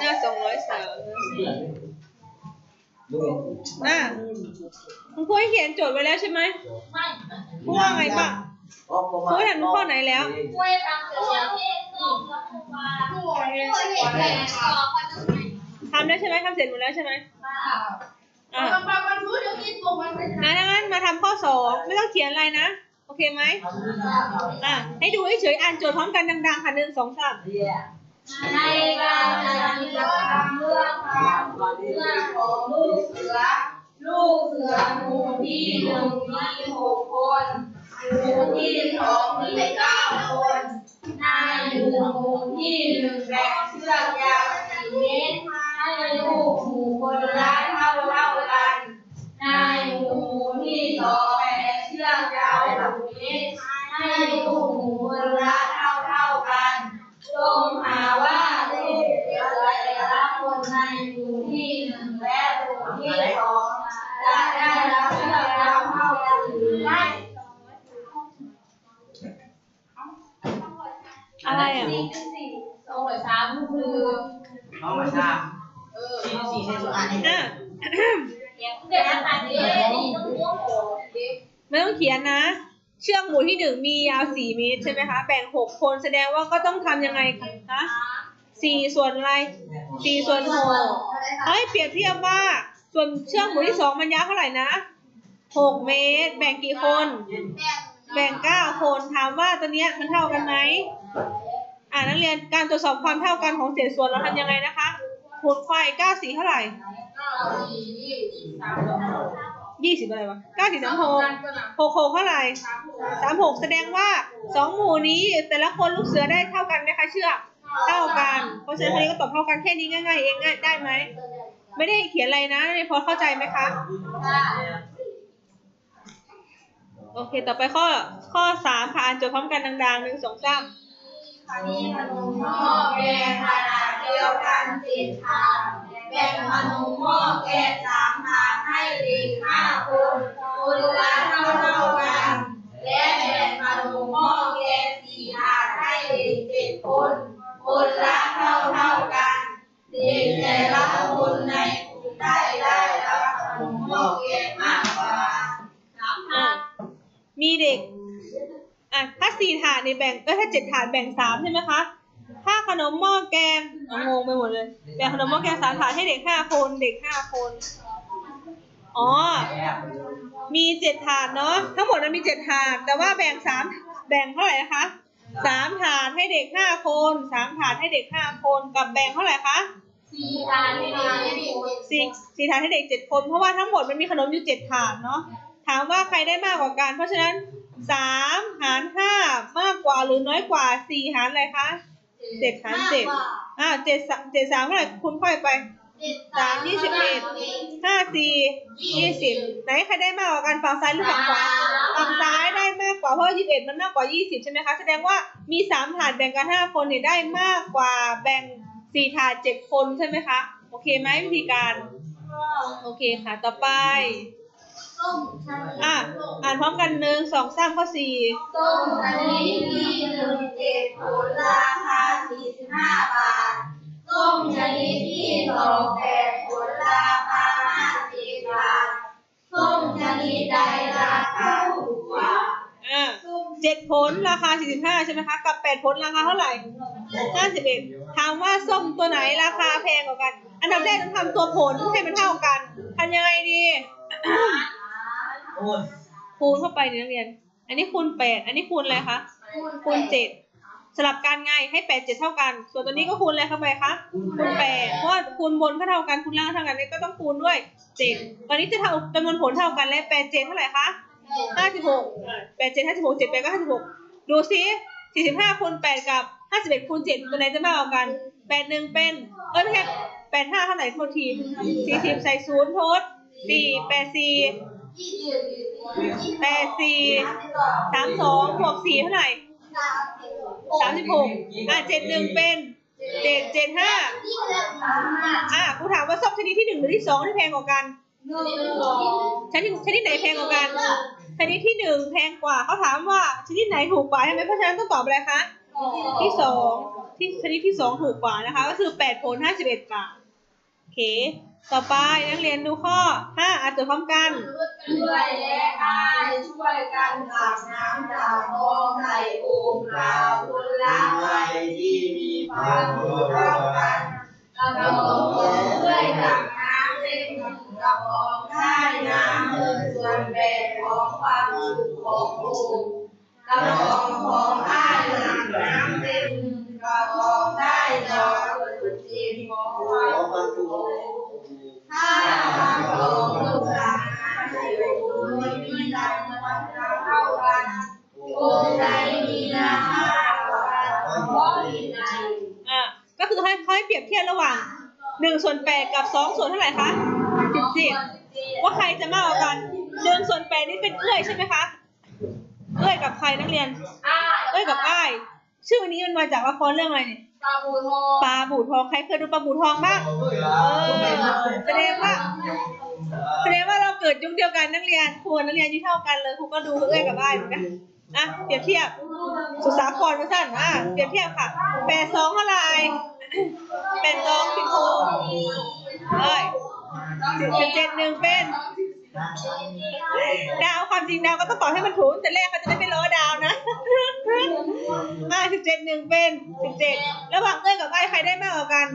หน้าสองร้อยสามอะคุณครูให้เขียนโจทย์ไว้แล้วใช่ไหมครูว่าไงบ้างครูให้ทำข้อไหนแล้วทำได้ใช่ไหมทำเสร็จหมดแล้วใช่ไหมอะงั้นงั้นมาทำข้อสองไม่ต้องเขียนอะไรนะโอเคไหมอะให้ดูเฉยๆอ่านโจทย์พร้อมกันดังๆค่ะหนึ่งสองสามในการจัดกิจกรรมเรื่องความเรื่องของลูกเสือ ลูกเสือหมู่ที่หนึ่งมีหกคนหมู่ที่สองมีเก้าคนในหมู่หมู่ที่หนึ่งแบ่งเชือกยาวสี่เมตรให้ลูกหมู่คนละเท่าเท่ากัน ในหมู่หมู่ที่สองแบ่งเชือกยาวหกเมตรให้ลูกหมู่คนละเท่าเท่ากัน จงหาว่าลูกเสือแต่ละคนในหมู่ที่หนึ่งและหมู่ที่สองจะได้รับเลือกยาวเท่ากันหรือไม่ อะไรอะ สองร้อยสามคือ น้องมาทราบสี่สี่ใช่สุดอันนี้ อะ เด็กอันนี้ ไม่ต้องเขียนนะ เชือกหมู่ที่หนึ่งมียาวสี่เมตรใช่ไหมคะ แบ่งหกคนแสดงว่าก็ต้องทำยังไงคะสี่ส่วนอะไรสี่ส่วนหกเฮ้ยเปรียบเทียบว่าส่วนเชือกหมูที่สองมันยาวเท่าไหร่นะหกเมตร แบ่งกี่คน แบ่งเก้าคนถามว่าตัวเนี้ยมันเท่ากันไหมอ่านักเรียนการตรวจสอบความเท่ากันของเศษส่วนเราทำยังไงนะคะคูณควายเก้าสี่เท่าไหร่ ยี่สิบอะไรวะเก้าสี่สามหกหกหกเท่าไหร่สามหกแสดงว่าสองหมู่นี้แต่ละคนลูกเสือได้เท่ากันไหมคะเชือกเท่ากัน เพราะฉะนั้นคนนี้ก็ตอบเท่ากันแค่นี้ง่ายๆเองง่ายได้ไหมไม่ได้เขียนอะไรนะนักเรียนพอเข้าใจไหมคะโอเค ต่อไปข้อข้อสามค่ะอ่านโจทย์พร้อมกันดังๆหนึ่งสองสามมีขนมหม้อแกงขนาดเดียวกันสิบถาด แบ่งขนมหม้อแกงสามถาดให้เด็กห้าคนคนละเท่าเท่ากัน และแบ่งขนมหม้อแกงสี่ถาดให้เด็กเจ็ดคนคนละเท่าเท่ากันเด็กแต่ละคนในกลุ่มได้ได้รับขนมหม้อแกงมากกว่าสามถาดมีเด็กอะถ้าสี่ถาดนี่แบ่งเออถ้าเจ็ดถาดแบ่งสามใช่ไหมคะ ขนมหม้อแกงอะงงไปหมดเลยแบ่งขนมหม้อแกงสามถาดให้เด็กห้าคนเด็กห้าคน อ๋อ มีเจ็ดถาดเนาะทั้งหมดมันมีเจ็ดถาด แต่ว่าแบ่งสามแบ่งเท่าไหร่นะคะสามถาดให้เด็กห้าคนสามถาดให้เด็กห้าคนกับแบ่งเท่าไหร่คะสี่ถาดให้เด็กเจ็ดคนสี่สี่ถาดให้เด็กเจ็ดคน เพราะว่าทั้งหมดมันมีขนมอยู่เจ็ดถาดเนาะถามว่าใครได้มากกว่ากัน เพราะฉะนั้นสามหารห้ามากกว่าหรือน้อยกว่าสี่หารอะไรคะ เจ็ดหารเจ็ดอ่าเจ็ดสามเจ็ดสามเท่าไหร่คุณค่อยไปสามยี่สิบเอ็ดห้าสี่ยี่สิบไหนใครได้มากกว่ากันฝั่งซ้ายหรือฝั่งขวาฝั่งซ้ายได้มากกว่าเพราะยี่สิบเอ็ดมันมากกว่ายี่สิบใช่ไหมคะแสดงว่ามีสามถาดแบ่งกันห้าคนเนี่ยได้มากกว่าแบ่งสี่ถาดเจ็ดคนใช่ไหมคะ โอเคไหมวิธีการ โอเคค่ะต่อไป อะอ่านพร้อมกันหนึ่งสองสามข้อสี่ส้มชนิดที่หนึ่งเจ็ดผลราคาสี่สิบห้าบาทส้มชนิดที่สองแปดผลราคาห้าสิบบาทส้มชนิดใดราคาถูกกว่าอะเจ็ดผลราคาสี่สิบห้าใช่ไหมคะ กับแปดผลราคาเท่าไหร่ห้าสิบเอ็ดถามว่าส้มตัวไหนราคาแพงกว่ากัน อันดับแรกต้องทำตัวผลให้มันเท่ากันทำยังไงดี คูณเข้าไปในนักเรียน อันนี้คูณแปดอันนี้คูณอะไรคะ คูณเจ็ดสลับกันไงให้แปดเจ็ดเท่ากัน ส่วนตัวนี้ก็คูณอะไรเข้าไปคะ คูณแปดเพราะว่าคูณบนก็เท่ากัน คูณล่างเท่ากันนี่ก็ต้องคูณด้วยเจ็ดตอนนี้จะเท่าจำนวนผลเท่ากันและแปดเจ็ดเท่าไหร่คะห้าสิบหกแปดเจ็ดห้าสิบหกเจ็ดแปดก็ห้าสิบหกดูซิสี่สิบห้าคูณแปดกับห้าสิบเอ็ดคูณเจ็ดตัวไหนจะมากกว่ากันแปดหนึ่งเป็น เอ้ยไม่ใช่แปดห้าเท่าไหร่โทษทีสี่สิบใส่ศูนย์โทษสี่แปดสี่ แปดสี่สามสองบวกสี่เท่าไหร่สามสิบหกอะเจ็ดหนึ่งเป็นเจ็ดเจ็ดห้าอะครูถามว่าส้มชนิดที่หนึ่งหรือที่สองที่แพงกว่ากันชนิดชนิดไหนแพงกว่ากัน ชนิดที่หนึ่งแพงกว่าเขาถามว่าชนิดไหนถูกกว่าใช่ไหมเพราะฉะนั้นต้องตอบอะไรคะที่สองที่ชนิดที่สองถูกกว่านะคะ ก็คือแปดผลห้าสิบเอ็ดบาทโอ เค ต่อไปนักเรียนดูข้อห้าอ่านจดพร้อมกันด้วยและอ้ายช่วยกันตักน้ำจากคลองใส่โอ่งเปล่าคนละใครที่มีความรู้เท่าเท่ากันกระบอกช่วยตักน้ำเป็นหนึ่งกระบอกได้น้ำหนึ่งส่วนแบ่งของความสุขของโอ่กระบอกของ รียบเทียบระหว่างหนึ่งส่วนแปดกับสองส่วนเท่าไหร่คะสิบเจ็ดว่าใครจะมากกว่ากันหนึ่งส่วนแปดนี่เป็นเอื้อยใช่ไหมคะ เอื้อยกับใครนักเรียนอ้อยกับอ้าย ชื่อนี้มันมาจากละครเรื่องอะไรเนี่ยปลาบูทองปลาบูทองใครเคยดูปลาบูทองบ้างเออแสดงว่าแสดงว่าเราเกิดยุคเดียวกันนักเรียนครูนักเรียนอายุเท่ากันเลยครูก็ดูเอ้ยกับอ้ายเหมือนกันอะเปรียบเทียบ สุสาครมาสั้นอะเปรียบเทียบค่ะแปดสองเท่าไหร่ แปดสองสิบหกเอ้ยสิบเจ็ดหนึ่งเป็น ดาวความจริงดาวก็ต้องตอบให้มันถูกแต่แรกเขาจะได้ไม่ล้อดาวนะห้าสิบเจ็ดหนึ่งเป็นสิบเจ็ดระหว่างเอ้ยกับไอ้ใครได้มากกว่ากัน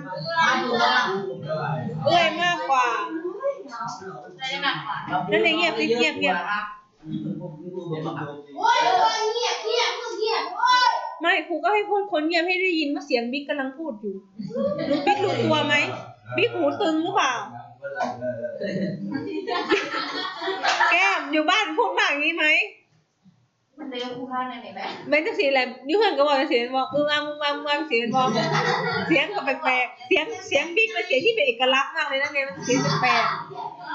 เอ้ยมากกว่าได้หนักกว่านั่นเองเงียบสิเงียบเงียบโอ้ยเงียบเงียบเงียบโอ้ย ไม่ครูก็ให้พูดคนเงียบให้ได้ยินว่าเสียงบิ๊กกำลังพูดอยู่รู้บิ๊กรู้ตัวไหมบิ๊กหูตึงหรือเปล่า แก้มอยู่บ้านพูดมากอย่างนี้ไหมมันเลี้ยงคู่ข้างในไหนแม่เบนจะสีอะไรนิ้วเพื่อนก็บอกจะเสียงบอกอืออังอืออังอืออังเสียงบอกเสียงก็แปลกๆเสียงเสียงบิ๊กเป็นเสียงที่เป็นเอกลักษณ์มากเลยนะเนี่ยมันเสียงแปลก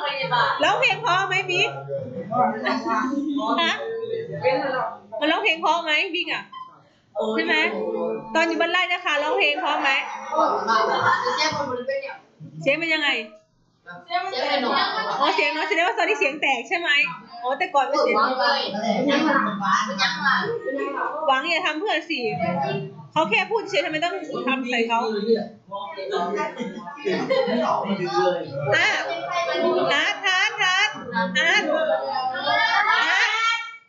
พยาบาลๆแล้วเพลงเพราะไหมบิ๊กฮะมันร้องเพลงเพราะไหมบิ๊กอะ ใช่ไหมตอนอยู่บ้านไร่นะคะร้องเพลงเพราะไหมเสียคนบริเวณเนี่ยเสียงเป็นยังไงเสียเป็นหนอนอ๋อเสียงเนาะแสดงว่าตอนนี้เสียงแตกใช่ไหมอ๋อแต่ก่อนไม่เสียงยังหลังยังหลังหวังอย่าทำเพื่อนสิเขาแค่พูดเฉยทำไมต้องทำใส่เขาอะฮาร์ดฮาร์ดฮา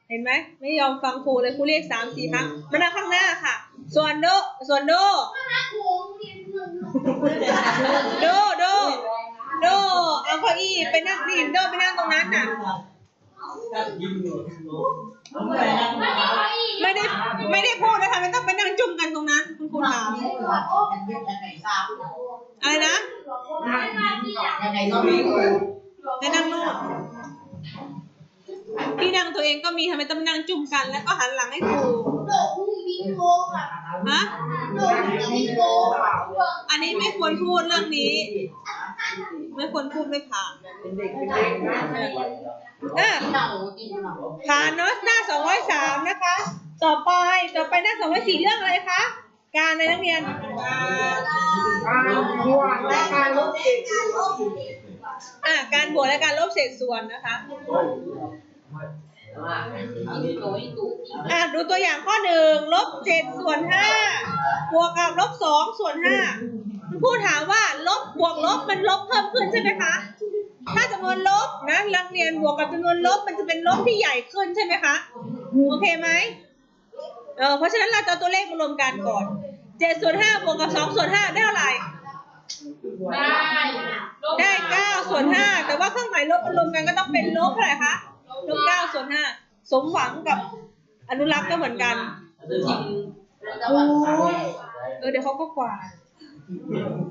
เห็นไหมไม่ยอมฟังครูเลยครูเรียกสามสี่ครั้งมานั่งข้างหน้าค่ะ ส่วนโดส่วนโดโดโดโดเอาเก้าอี้ไปนั่งนี่โดไปนั่งตรงนั้นน่ะไม่ได้ไม่ได้พูดนะคะไม่ต้องไปนั่งจุ่มกันตรงนั้นคุณครูถามอะไรนะไปนั่งนู่น ที่นั่งตัวเองก็มีทำไมต้องมานั่งจุ่มกัน แล้วก็หันหลังให้ครูฮะอันนี้ไม่ควรพูดเรื่องนี้ ไม่ควรพูดไม่ผ่านอะผ่านเนาะหน้าสองร้อยสามนะคะ ต่อไปต่อไปหน้าสองร้อยสี่เรื่องอะไรคะการในนักเรียนอะการบวกและการลบเศษส่วนนะคะ อะดูตัวอย่างข้อหนึ่งลบเจ็ดส่วนห้าบวกกับลบสองส่วนห้าคุณครูถามว่าลบบวกลบมันลบเพิ่มขึ้นใช่ไหมคะ ถ้าจำนวนลบนะนักเรียนบวกกับจำนวนลบมันจะเป็นลบที่ใหญ่ขึ้นใช่ไหมคะโอเคไหมเออเพราะฉะนั้นเราจะเอาตัวเลขมารวมกันก่อนเจ็ดส่วนห้าบวกกับสองส่วนห้าได้เท่าไหร่ได้เก้าส่วนห้าแต่ว่าเครื่องหมายลบมันรวมกันก็ต้องเป็นลบเท่าไหร่คะ ลบเก้าส่วนห้าสมหวังกับอนุรักษ์ก็เหมือนกันเออเดี๋ยวเขาก็กวาด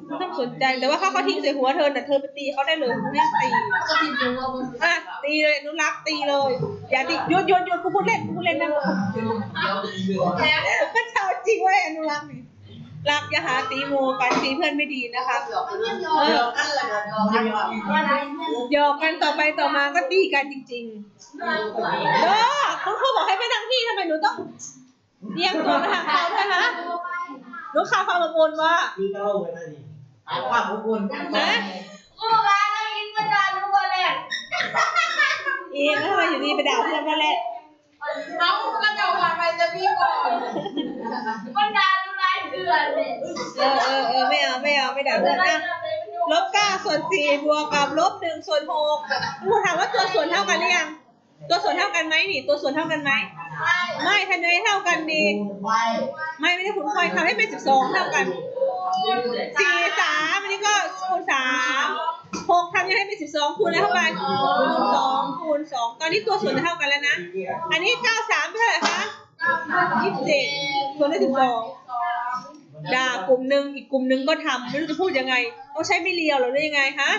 ไม่ต้องสนใจแต่ว่าเขาเขาทิ้งใส่หัวเธอแต่ะเธอไปตีเขาได้เลยไม่ต้องตีอะตีเลยอนุรักษ์ตีเลย อย่าตีหยุดหยุดหยุดกูพูดเล่นกูพูดเล่นนะก็เจ้าจริงเว้ยอนุรักษ์นี่ รักอย่าหาตีโมกันตีเพื่อนไม่ดีนะคะเออหยอกกันต่อไปต่อมาก็ตีกันจริงๆเด้อคุณครูบอกให้ไปนั่งที่ทำไมหนูต้องเรียงตัวมาทางเขาด้วยนะหนูข่าวความกังวลว่าความอบอุ่นนะกูมาแล้วอินมาด่าทุกคนเลยเองแล้วทำไมอยู่ดีไปด่าเพื่อนว่าและน้องก็จะผ่านไปจะพี่ก่อนมันด่า เลยเออเออเออไม่เอาไม่เอาไม่ด่าเพื่อนนะลบเก้าส่วนสี่บวกกับลบหนึ่งส่วนหกครูถามว่าตัวส่วนเท่ากันหรือยัง ตัวส่วนเท่ากันไหมนี่ ตัวส่วนเท่ากันไหม ไม่ทำไมเท่ากันดีไฟไม่ไม่ได้คูณไฟทำให้เป็นสิบสองเท่ากันสี่สามอันนี้ก็คูณสามหกทำยังไงให้เป็นสิบสองคูณอะไรเท่ากันคูณสองคูณสองตอนนี้ตัวส่วนจะเท่ากันแล้วนะ อันนี้เก้าสามเป็นเท่าไหร่คะยี่สิบเจ็ดส่วนได้สิบสอง ด่ากลุ่มหนึ่งอีกกลุ่มหนึ่งก็ทำไม่รู้จะพูดยังไงต้องใช้ไม่เลียวหรือยังไงคะ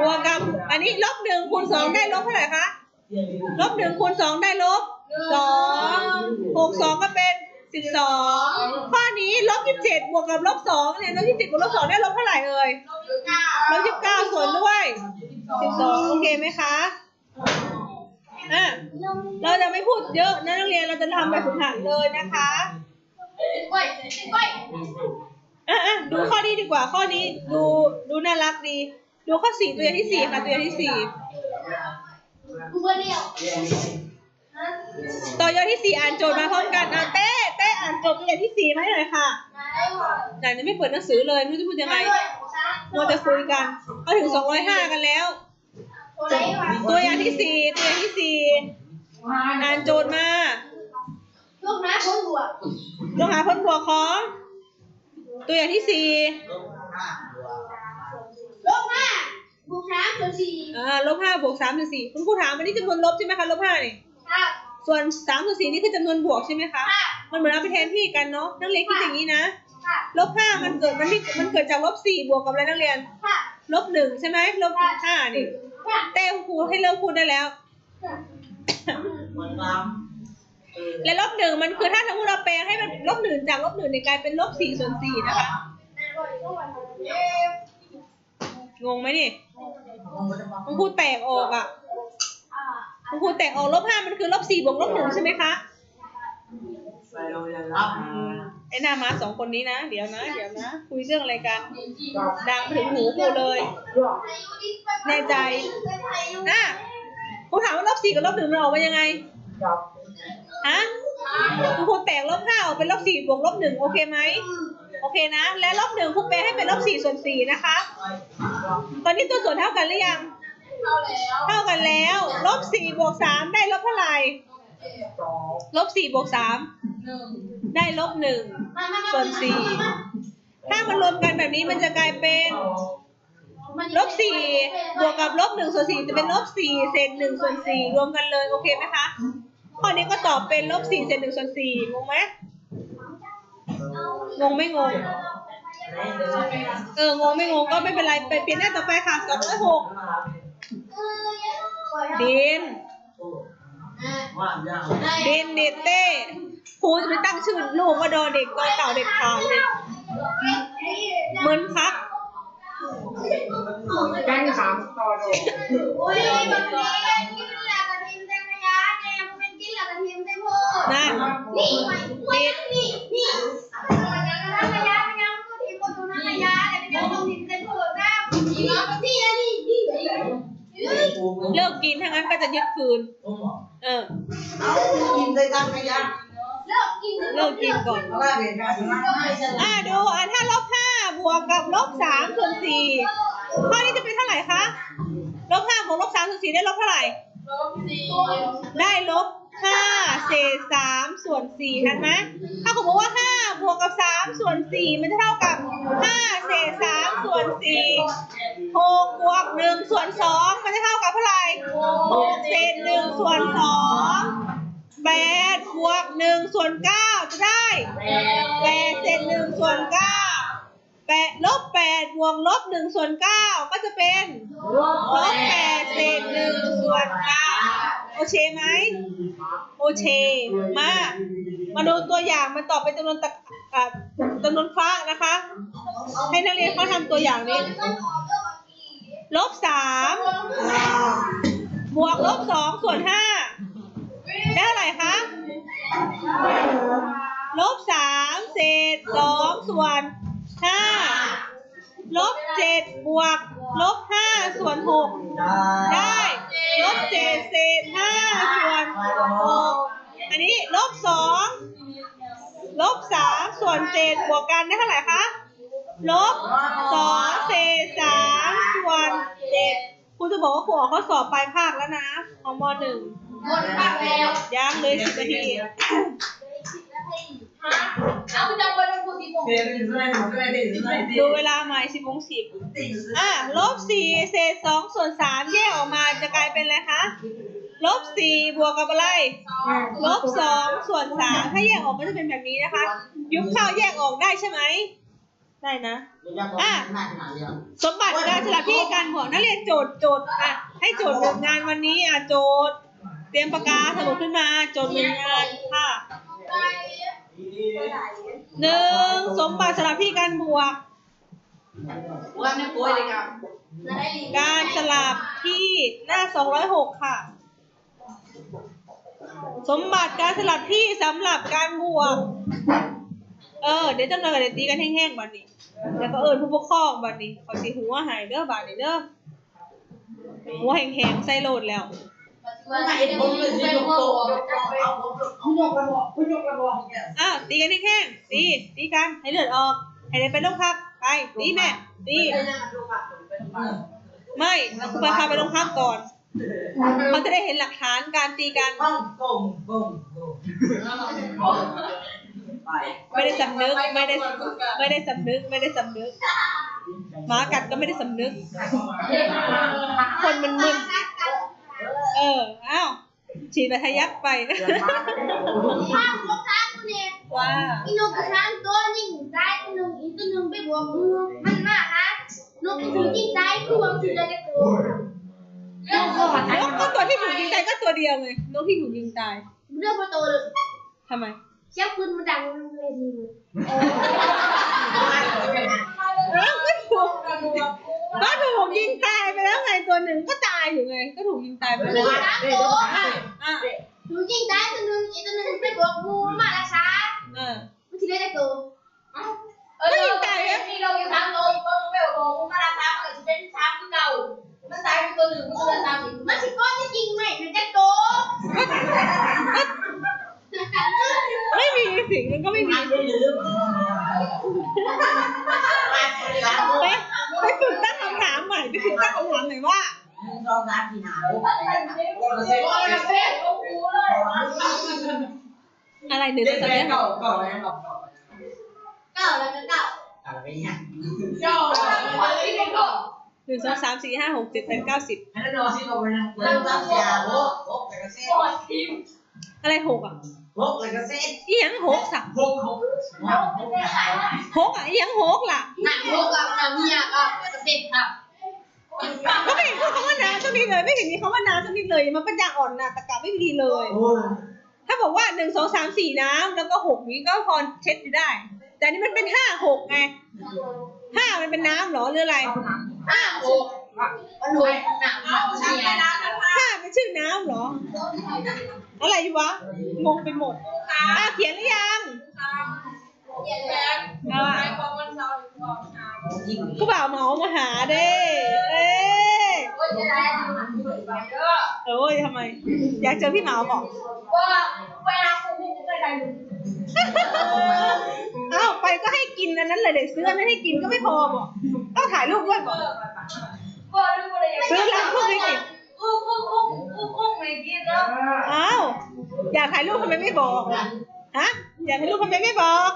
บวกกับอันนี้ลบหนึ่งคูณสองได้ลบเท่าไหร่คะลบหนึ่งคูณสองได้ลบสองหกสองก็เป็นสิบสองข้อนี้ลบยี่สิบเจ็ดบวกกับลบสองเนี่ยลบยี่สิบเจ็ดบวกลบสองได้ลบเท่าไหร่เอ่ยลบยี่สิบเก้าส่วนด้วยสิบสองโอเคไหมคะอะเราจะไม่พูดเยอะนะนักเรียนเราจะทำแบบฝึกหัดเลยนะคะ อะอะดูข้อนี้ดีกว่า ข้อนี้ดูดูน่ารักดี ดูข้อสี่ตัวอย่างที่สี่ค่ะตัวอย่างที่สี่กูเพื่อนเดียวต่อยอดที่สี่อ่านโจทย์มาพร้อมกันอะเต้เต้อ่านโจทย์ตัวอย่างที่สี่มาให้หน่อยค่ะไหมดแต่ยังไม่เปิดหนังสือเลยไม่รู้จะพูดยังไงได้มัวแต่คุยกันเอาถึงสองร้อยห้ากันแล้ว ตัวอย่างที่สี่ตัวอย่างที่สี่อ่านโจทย์มา ลูกนะคนหัวลองหาผลบวกของ ตัวอย่างที่สี่ลูกนะบุกน้ำส่วนสี่อ่าลบห้าบวกสามส่วนสี่คุณครูถามวันนี้จำนวนลบใช่ไหมคะลบห้านี่ครับส่วนสามส่วนสี่นี่คือจำนวนบวกใช่ไหมคะ ค่ะมันเหมือนเอาไปแทนที่กันเนาะนักเรียนคิดอย่างนี้นะค่ะลบห้ามันเกิดมันที่มันเกิดจากลบสี่บวกกับอะไรนักเรียนค่ะลบหนึ่งใช่ไหมลบห้านี่ค่ะ เต้ครูให้เลิกพูดได้แล้วมันน้ และลบหนึ่งมันคือถ้าสมมติเราแปลงให้มันลบหนึ่งจากลบหนึ่งในยกลายเป็นลบสี่ส่วนสี่นะคะงงไหมนี่คุณครูแตกออกอะคุณครูแตกออกลบห้ามันคือลบสี่บวกลบหนึ่งใช่ไหมคะไปโรงเอ้หน้ามาสองคนนี้นะ เดี๋ยวนะ เดี๋ยวนะ คุยเรื่องอะไรกัน ดังไปถึงหูครูเลยแน่ใจนะครูถามว่าลบสี่กับลบหนึ่งมันออกมายังไง ฮะคุณครูแตกลบห้าออกเป็นลบสี่บวกลบหนึ่งโอเคไหมโอเคนะ และลบหนึ่งครูแปลให้เป็นลบสี่ส่วนสี่นะคะ ตอนนี้ตัวส่วนเท่ากันหรือยังเข้าแล้วเท่ากันแล้วลบสี่บวกสามได้ลบเท่าไหร่ลบสี่บวกสามหนึ่งได้ลบหนึ่งส่วนสี่ถ้ามันรวมกันแบบนี้มันจะกลายเป็นลบสี่บวกกับลบหนึ่งส่วนสี่จะเป็นลบสี่เศษหนึ่งส่วนสี่รวมกันเลยโอเคไหมคะ ข้อนี้ก็ตอบเป็นลบสี่เศษหนึ่งส่วนสี่งงไหมงงไม่งง เอองงไม่งงก็ไม่เป็นไรไปเปลี่ยนหน้าต่อไปค่ะสองร้อยหกดินดินเนเต้ครูจะไปตั้งชื่อลูกว่าโดเด็กดอเต่าเด็กขาเลยเหมือนพักกันสามต่อโด นั่นนี่นี่นี่นี่ระยะระยะมันก็ทิมประตูนั้นระยะอะไรเป็นยังทิมเต็มโพดนะนี่เนาะนี่นะนี่นี่เลิกกินถ้างั้นก็จะยึดคืน เออกินได้กันไหมยังเลิกกินเลิกกินก่อนเพราะว่าเรียนการสมัครไม่ใช่อ่าดูอะถ้าลบห้าบวกกับลบสามส่วนสี่ข้อนี้จะเป็นเท่าไหร่คะ ลบห้าบวกลบสามส่วนสี่ได้ลบเท่าไหร่ ลบสี่ได้ลบ ห้าเศษสามส่วนสี่ทันไหมถ้าผมบอกว่าห้าบวกกับสามส่วนสี่มันจะเท่ากับห้าเศษสามส่วนสี่หกบวกหนึ่งส่วนสองมันจะเท่ากับเท่าไหร่หกเศษหนึ่งส่วนสองแปดบวกหนึ่งส่วนเก้าจะได้แปดเศษหนึ่งส่วนเก้าแปดลบแปดบวกลบหนึ่งส่วนเก้าก็จะเป็นลบแปดเศษหนึ่งส่วนเก้า โอเคไหมโอเคมา มาดูตัวอย่างมันตอบเป็นจำนวนตะจำนวนครั้งนะคะ ให้นักเรียนเขาทำตัวอย่างนี้ ลบสามบวกลบสองส่วนห้าได้เท่าไหร่คะลบสามเศษสองส่วนห้าลบเจ็ดบวก ลบห้าส่วนหกได้ลบเจ็ดเศษห้าส่วนหกอันนี้ลบสองลบสามส่วนเจ็ดบวกกันได้เท่าไหร่คะลบสองเศษสามส่วนเจ็ดครูจะบอกว่าครูออกข้อสอบปลายภาคแล้วนะ ของมหนึ่งหมดภาคแล้วยังเลยสิบนาที ฮะเอาไปจำวันครูสิบโมงเรียนเป็นอะไรผมก็ได้เป็นอะไรที่ดูเวลาใหม่สิบโมงสิบติ่งอะลบสี่เศษสองส่วนสามแยกออกมาจะกลายเป็นอะไรคะ ลบสี่บวกกับอะไร ลบสองส่วนสามถ้าแยกออกก็จะเป็นแบบนี้นะคะ ยุบเข้าแยกออกได้ใช่ไหม ได้นะอะหนักหนาเดียวสมบัติการสลับที่การบวกนักเรียนโจทย์โจทย์อะให้โจทย์หนึ่งงานวันนี้อะโจทย์ เตรียมปากกาสมุดขึ้นมาโจทย์หนึ่งงานค่ะ หนึ่งสมบัติสลับที่การบวก ว่าไม่ป่วยเลยครับการสลับที่หน้า 206 ค่ะ สมบัติการสลับที่สำหรับการบวก เออ เดี๋ยวจำเลยกับเดี๋ยวตีกันแห้งๆบัดนี้ แล้วก็เอิญผู้ปกครองบัดนี้เขาสิหัวหายเด้อบัดนี้เด้อหัวแห้งๆใส่โหลดแล้ว วันนี้ผมจะเป็นหัวหัวจะไปคุณยกระบอกคุณยกระบอกเนี่ยอ้าวตีกันแห้งตีตีกันให้เลือดออกให้ได้ไปโรงพักไปตีแม่ตีไม่เราคุณพาไปโรงพักก่อนเขาจะได้เห็นหลักฐานการตีกันต้องก้มก้มก้มไม่ได้สำนึกไม่ได้ไม่ได้สำนึกไม่ได้สำนึกหมากัดก็ไม่ได้สำนึก คนมันมึน เอออ้าวฉีดไปทะยักไปนะภาพลบท้ายเนี่ยว่า อีนกกระชันตัวนิ่งซ้ายตัวหนึ่งอีกตัวหนึ่งไปบวกมือมันมากนะนกตัวที่ซ้ายคือวางทีละตัวเรื่องก่อนนกก็ตัวที่ถูกยิงตายก็ตัวเดียวไงนกที่ถูกยิงตายเรื่องประตูเลยทำไม เสียงปืนมันดังเลยทีเอ้าก็ถูก ก็ถูกยิงตายไปแล้วไงตัวหนึ่งก็ตายอยู่ไง ก็ถูกยิงตายไปมันแล้มีวสามตัวอะอะถูกยิงซ้ายตัวหนึ่งอีกตัวหนึ่งไปบวกมือมาละช้าเออ มันทีละตัวก็ยิงตายแล้ว มีเราอยู่ทางโน้นก็ไปบวกมือมาละช้ามันจะเป็นช้างที่เก่า มันตายไปตัวหนึ่งมันตัวละช้างมันสิก้อนจริงไหมมันจะโตไม่มีสิงมันก็ไม่มีไม่ลืมไป ไปฝึกตั้งคำถามใหม่ไปฝึกตั้งคำถามหม่ว่าหนึ่งสองสามสี่ห้าหกอะไรหนึ่งเด็กจะแก่ได้เก่าเก่าแล้วเก่าเก่าเก่าแล้วก็เก่าอะไรเนี่ยเก่าแล้วที่เป็นก่อหนึ่งสองสามสี่ห้าหกเจ็ดแปดเก้าสิบให้เราสิเราไรหกอดทิมอะ หกอะหกแต่ก็เส้นอีหยังหกสักหกหกเราไม่ได้ขายว่าหกอะอีหยังหกล่ะหนังพวกเราหนังเมียก็จะเสร็จครับก็ไม่เห็นพูดคำว่าน้ำสักนิดเลย ไม่เห็นมีคำว่าน้ำสักนิดเลย มันปัญญาอ่อนนะตะกะไม่ดีเลยโอ้ถ้าบอกว่าหนึ่งสองสามสี่น้ำแล้วก็หกนี้ก็พอเช็ดอยู่ได้ แต่อันนี่มันเป็นห้าหกไงห้ามันเป็นน้ำเหรอหรืออะไรห้าหกมันหกหนังเมียห้าเป็นชื่อน้ำเหรอ อะไรวะ งงไปหมดอะเขียนหรือยังเย็นแล้วอะความวันเสาร์ก่อนค่ะยิ่งผู้บ่าวเหมามาหาเด้เอ้ยโอ้ยจะได้ทำมันสวยไปเด้อเอ้ยทำไม อยากเจอพี่เหมาบอกว่าเวลาคุณพี่จะได้ดูเอ้าไปก็ให้กินอันนั้นเลยเด็กซื้ออันนั้นให้กินก็ไม่พอบอกต้องถ่ายรูปด้วยบอกว่าดูอะไรซื้อร้านพวกนี้ดิ อู้อู้อู้อู้อู้ไม่กินแล้วเอ้าอยากถ่ายรูปทำไมไม่บอกล่ะฮะอยากถ่ายรูปทำไมไม่บอก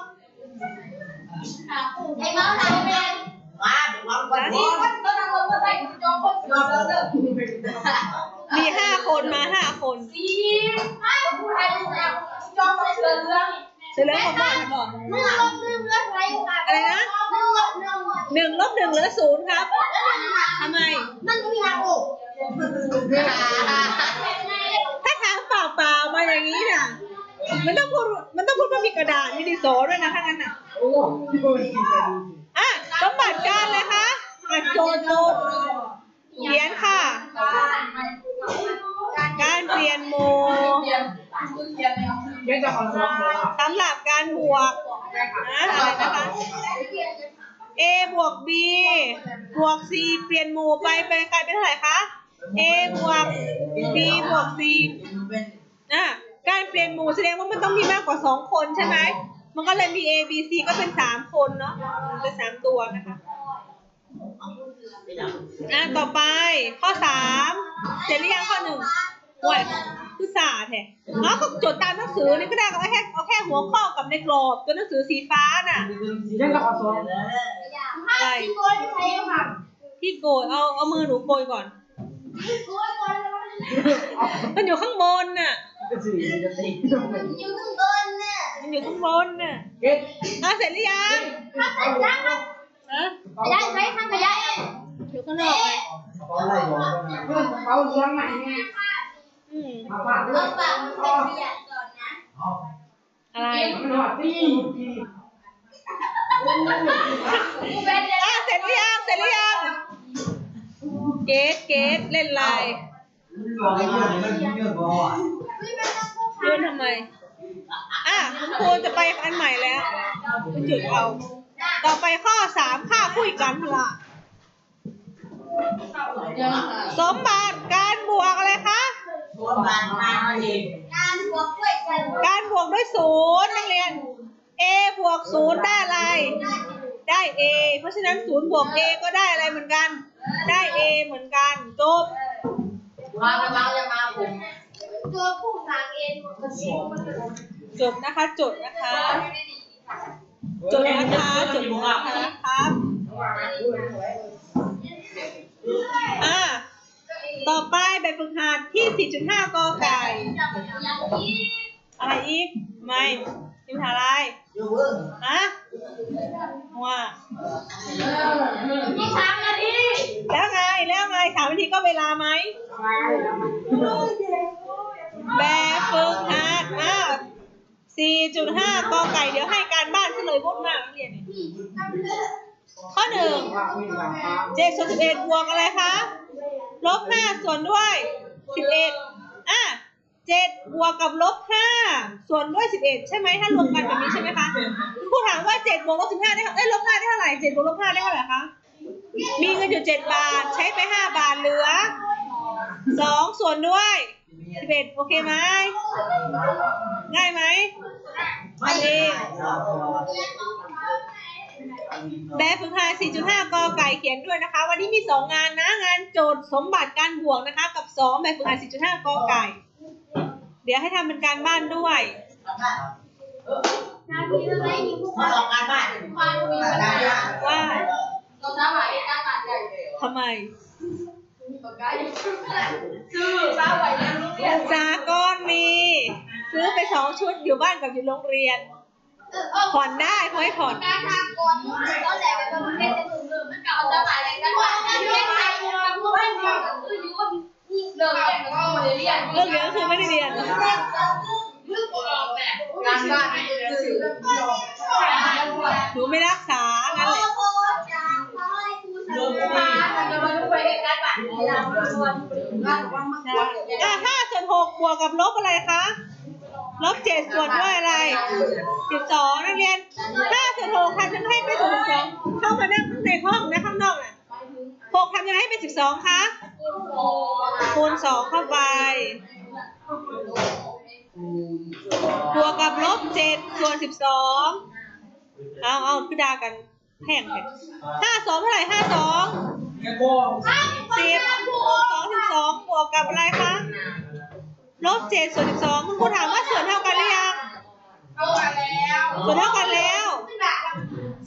ไอ้เมาทำไงว้าเดี๋ยววันวันนี่วันต้นนั้นเราใส่จอมพวกเราแล้วเด้อมีห้าคนมาห้าคนสีไอ้ผู้ชายดูแล้วจอมพวกเสือเรื่องเสร็จแล้วขอบอกขอบอกเรื่งลบเรื่งเรื่องอะไรค่ะอะไรนะเรื่งลบเรื่งหนึ่งลบหนึ่งเหลือศูนย์ครับทำไม มันมีทางออก ถ้าถามเปล่าเปล่าๆมาอย่างนี้น่ะ มันต้องพูดมันต้องพูดว่ามีกระดาษมีดินสอด้วยนะถ้างั้นน่ะโอ้ยอะสมบัติการเลยคะอะโจทย์โจทย์เขียนค่ะ การเปลี่ยนโหมดยังจะขอสอบอะสำหรับการบวกนะอะไรนะคะ a บวก b บวก c เปลี่ยนโหมดไปเป็นกลายเป็นเท่าไหร่คะ a บวก b บวก c เป็นอะการเปลี่ยนหมู่แสดงว่ามันต้องมีมากกว่าสองคนใช่ไหม มันก็เลยมี A B C ก็เป็นสามคนเนาะเป็นสามตัวนะคะ อะต่อไปข้อสามเสร็จหรือยังข้อหนึ่งห่วยคือศาสตร์แท้อ๋อก็จดตามหนังสือนี่ก็ได้ก็เอาแค่เอาแค่หัวข้อกับในกรอบตัวหนังสือสีฟ้าน่ะสีแดงกับขอสองอะไรที่โกยใช้ค่ะที่โกยเอาเอามือหนูโกยก่อน มันมันอยู่ข้างบนน่ะเป็นสีจะตีอยู่ข้างบนเนี่ยมันอยู่ข้างบนน่ะเก็ตอะเสร็จหรือยังถ้าใส่ยักษ์ฮะขยายใช้ทางขยายอยู่ข้างนอกไงเขาไล่บอกเพื่อนเขาเลี้ยงใหม่ไงอืมมาฝากเลเรายปากมันเป็นเบียดก่อนนะอะไรมันหอดตีตีเป็นเลยอะเสร็จหรือยังเสร็จหรือยัง เกตเกตเล่นอะไรบอกให้เพื่อนมันเยอะบ่ยื่นทำไม อะคุณครูจะไปอันใหม่แล้วไปจุดเอา ต่อไปข้อสามค่าคุยกันพละสมบัติการบวกอะไรคะตัวบานมาเองการหัวกล้วยกันการบวกด้วยศูนย์นักเรียน a บวกศูนย์ได้อะไร ได้ a เพราะฉะนั้นศูนย์บวก a ก็ได้อะไรเหมือนกัน ได้ a เหมือนกันจบมาจะมาจะมาผมตัวผู้ทางเองมันก็ชิมมันก็จบนะคะจดนะคะจดนะคะจดนะคะครับอ่าต่อไปแบบฝึกหัดที่ 4.5 กอไก่อะไรอีก ไม่ยิมหาอะไรอยู่เพิ่งฮะ ว่ามีสามนาทีแล้วไงแล้วไงสามนาทีก็เวลาไหมแบบฝึกหัดอะ4.5กอไก่เดี๋ยวให้การบ้านเฉลยบทมากนักเรียนเนี่ยข้อหนึ่งเจ็ดส่วนสิบเอ็ดบวกอะไรคะลบห้าส่วนด้วยสิบเอ็ดอะ เจ็ดบวกกับลบห้าส่วนด้วยสิบเอ็ดใช่ไหมถ้ารวมกันแบบนี้ใช่ไหมคะครูถามว่าเจ็ดบวกลบสิบห้าได้เท่าเอ้ยลบห้าได้เท่าไหร่เจ็ดบวกลบห้าได้เท่าไหร่คะมีเงินอยู่เจ็ดบาท ใช้ไปห้าบาทเหลือสองส่วนด้วยสิบเอ็ดโอเคไหมง่ายไหมไม่ได้แบบฝึกหัด4.5 กอไก่เขียนด้วยนะคะ วันนี้มี 2 งานนะ งานโจทย์สมบัติการบวกนะคะ กับ 2 แบบฝึกหัด4.5 กอไก่ เดี๋ยวให้ทำเป็นการบ้านด้วย นาทีละไหนยิงพวกมาเราออกงานบ้านความมีปัญหาว่าเราสามารถการตัดใหญ่เลยทำไมคือป้าไหวยังลูกเรียนสากรณ์มี ซื้อไป2ชุดอยู่บ้านกับอยู่โรงเรียนผ่อนได้เขาให้ผ่อน การทางก่อนก็แหลกไปประเภทจะถึงเริ่มมันเก่าจะหมายอะไรกันว่าเรียนไทยกับพวกบ้านเราคือยุ่ง เริ่มเรียนก็ไม่ได้เรียนเรื่องเรียนก็คือไม่ได้เรียนงานบ้านหนูไม่รักษางั้นแหละจะมาดูไปการบ้านเราชวนอะห้าส่วนหกบวกกับลบอะไรคะ ลบเจ็ดส่วนด้วยอะไรสิบสองนักเรียนห้าส่วนหกทำยังไงให้เป็นสิบสองเข้ามานั่งข้างในห้องนะข้างนอกน่ะหกทำยังไงให้เป็นสิบสองคะ คูณสองเข้าไป บวกกับลบเจ็ดส่วนสิบสองเอาเอาคือดากันแพงเลยห้าสองเท่าไหร่ห้าสองแค่บอกสิบสองสิบสองบวกกับอะไรคะลบเจ็ดส่วนสิบสองคุณครูถามว่าส่วนเท่ากันหรือยังเอาแล้วส่วนเท่ากันแล้ว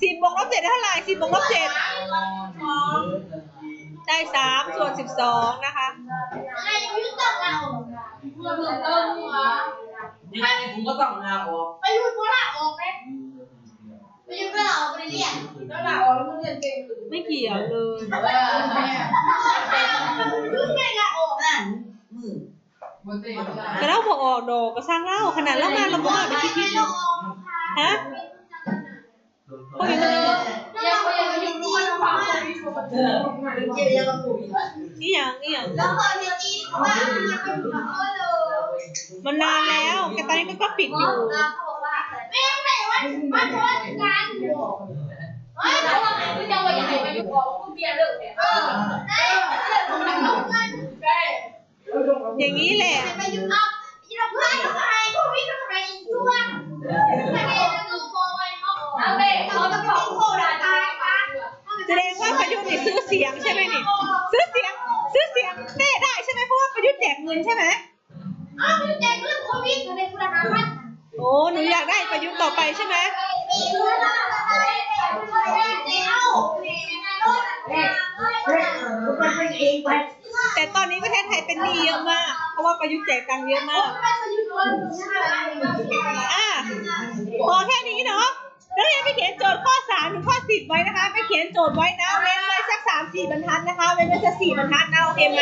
สิบบวกลบเจ็ดได้เท่าไหร่สิบบวกลบเจ็ด ได้สามส่วนสิบสองนะคะไอ้ยุติเราเมื่อเมื่อเติมหัวยังไงผมก็ต้องลาออกไปยุติละออกไหมไปยุติละออกไปเรียนแล้วละออกแล้วมึงเรียนเก่งไม่เกี่ยวเลยเออแม่ยุติละออกนั่นมือแต่เราบอกออกดอกก็สร้างเล่าขนาดเล่างานเราบอกไปคิดๆเเออเกี่ยวยังกับผมอีกแล้วนี่อย่างนี่อย่างแล้วพอเดียวอีกว่ายังไม่รู้ว่าเออมันนานแล้วแต่ตอนนี้ก็ก็ปิดอยู่เขาบอกว่าแม่ไหนว่ามาชนกันเฮ้ยเราไม่จะว่าย่ไรมาอยู่บอกว่าคุณเบียร์เลิกเนี่ยเออเออเลิกของมันของมันใช่อย่างนี้แหละไปอยู่นอก จ่าประยุทธ์แตังค์เยอะมากอะพอแค่นี้เนาะนักเรียนไปเขียนโจทย์ข้อสามถึงข้อสิบไว้นะคะ ไปเขียนโจทย์ไว้นะ เว้นไว้สักสามสี่บรรทัดนะคะ เว้นไว้สักสี่บรรทัดนะ โอเคไหม